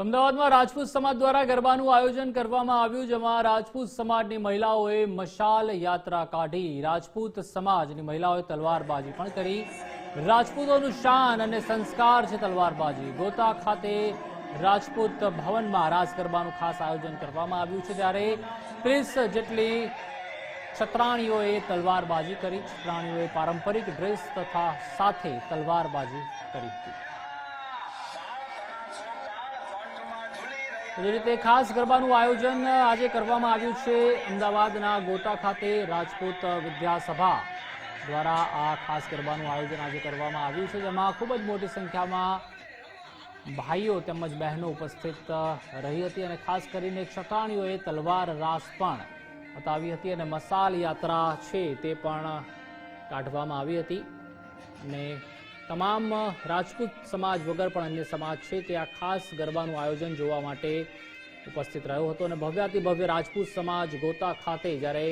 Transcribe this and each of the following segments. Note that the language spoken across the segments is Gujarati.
અમદાવાદમાં રાજપૂત સમાજ દ્વારા ગરબાનું આયોજન કરવામાં આવ્યું, જેમાં રાજપૂત સમાજની મહિલાઓએ મશાલ યાત્રા કાઢી, રાજપૂત સમાજની મહિલાઓએ તલવારબાજી પણ કરી. રાજપૂતોનું શાન અને સંસ્કાર છે તલવારબાજી. ગોતા ખાતે રાજપૂત ભવનમાં રાસ ગરબાનું ખાસ આયોજન કરવામાં આવ્યું છે ત્યારે ત્રીસ જેટલી છત્રાણીઓએ તલવારબાજી કરી. છત્રાણીઓએ પારંપરિક ડ્રેસ તથા સાથે તલવારબાજી કરી હતી. એ રીતે ખાસ ગરબાનું આયોજન આજે કરવામાં આવ્યું છે અમદાવાદના ગોતા ખાતે રાજપૂત વિદ્યાસભા દ્વારા આ ખાસ ગરબાનું આયોજન આજે કરવામાં આવ્યું છે, જેમાં ખૂબ જ મોટી સંખ્યામાં ભાઈઓ તેમજ બહેનો ઉપસ્થિત રહી હતી અને ખાસ કરીને ચટાણીઓએ તલવાર રાસ પણ બતાવી હતી અને મસાલ યાત્રા છે તે પણ કાઢવામાં આવી હતી અને તમામ રાજપૂત સમાજ વગર પણ અન્ય સમાજ છે તે આ ખાસ ગરબાનું આયોજન જોવા માટે ઉપસ્થિત રહ્યો હતો અને ભવ્યાતિ ભવ્ય રાજપૂત સમાજ ગોતા ખાતે જ્યારે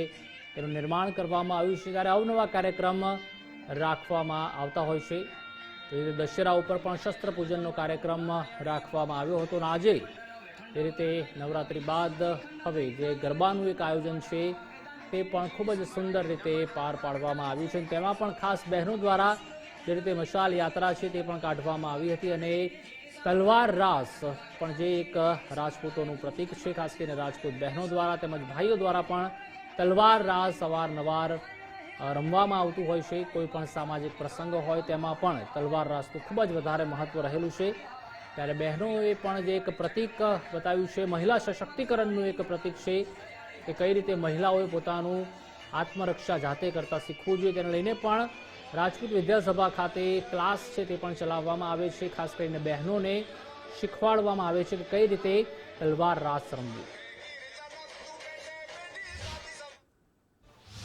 તેનું નિર્માણ કરવામાં આવ્યું છે ત્યારે અવનવા કાર્યક્રમ રાખવામાં આવતા હોય છે. તે રીતે દશેરા ઉપર પણ શસ્ત્ર પૂજનનો કાર્યક્રમ રાખવામાં આવ્યો હતો અને આજે તે રીતે નવરાત્રી બાદ હવે જે ગરબાનું એક આયોજન છે તે પણ ખૂબ જ સુંદર રીતે પાર પાડવામાં આવ્યું છે તેમાં પણ ખાસ બહેનો દ્વારા જે રીતે મશાલ યાત્રા છે તે પણ કાઢવામાં આવી હતી અને તલવાર રાસ પણ જે એક રાજપૂતોનું પ્રતીક છે, ખાસ કરીને રાજપૂત બહેનો દ્વારા તેમજ ભાઈઓ દ્વારા પણ તલવાર રાસ અવારનવાર રમવામાં આવતું હોય છે. કોઈ પણ સામાજિક પ્રસંગ હોય તેમાં પણ તલવાર રાસનું ખૂબ જ વધારે મહત્વ રહેલું છે. ત્યારે બહેનોએ પણ જે એક પ્રતીક બતાવ્યું છે, મહિલા સશક્તિકરણનું એક પ્રતીક છે કે કઈ રીતે મહિલાઓએ પોતાનું આત્મરક્ષા જાતે કરતાં શીખવું જોઈએ. તેને લઈને પણ રાજપૂત વિદ્યાસભા ખાતે ક્લાસ છે તે પણ ચલાવવામાં આવે છે. ખાસ કરીને બહેનોને શીખવાડવામાં આવે છે કે કઈ રીતે તલવાર રાસ રમવી.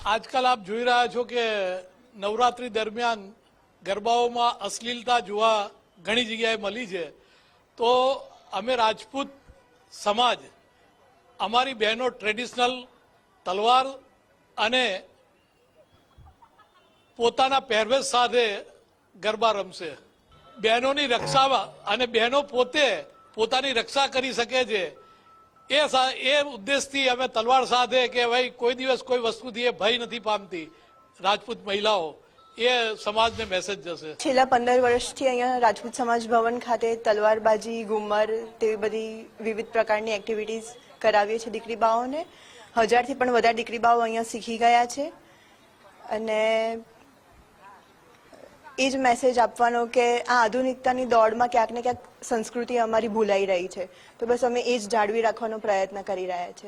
આજકાલ આપ જોઈ રહ્યા છો કે નવરાત્રી દરમિયાન ગરબાઓમાં અશ્લીલતા જોવા ઘણી જગ્યાએ મળી છે. તો અમે રાજપૂત સમાજ, અમારી બહેનો ટ્રેડિશનલ તલવાર અને પોતાના પહેરવેશ સાથે ગરબા રમશે. બહેનોની રક્ષા અને બહેનો પોતે પોતાની રક્ષા કરી શકે છે. એ એ ઉદ્દેશથી અમે તલવાર સાથે કે ભાઈ કોઈ દિવસ કોઈ વસ્તુથી એ ભય નથી પામતી. રાજપૂત મહિલાઓ, એ સમાજને મેસેજ જશે. છેલ્લા પંદર વર્ષથી અહીંયા રાજપૂત સમાજ ભવન ખાતે તલવારબાજી, ઘુમર તેવી બધી વિવિધ પ્રકારની એક્ટિવિટીઝ કરાવીએ છીએ દીકરી બાઓને. હજારથી પણ વધારે દીકરી બાઓ અહીંયા શીખી ગયા છે. અને એ જ મેસેજ આપવાનો કે આ આધુનિકતાની દોડમાં ક્યાંક ને ક્યાંક સંસ્કૃતિ અમારી ભૂલાઈ રહી છે. તો બસ અમે એ જ જાળવી રાખવાનો પ્રયત્ન કરી રહ્યા છે.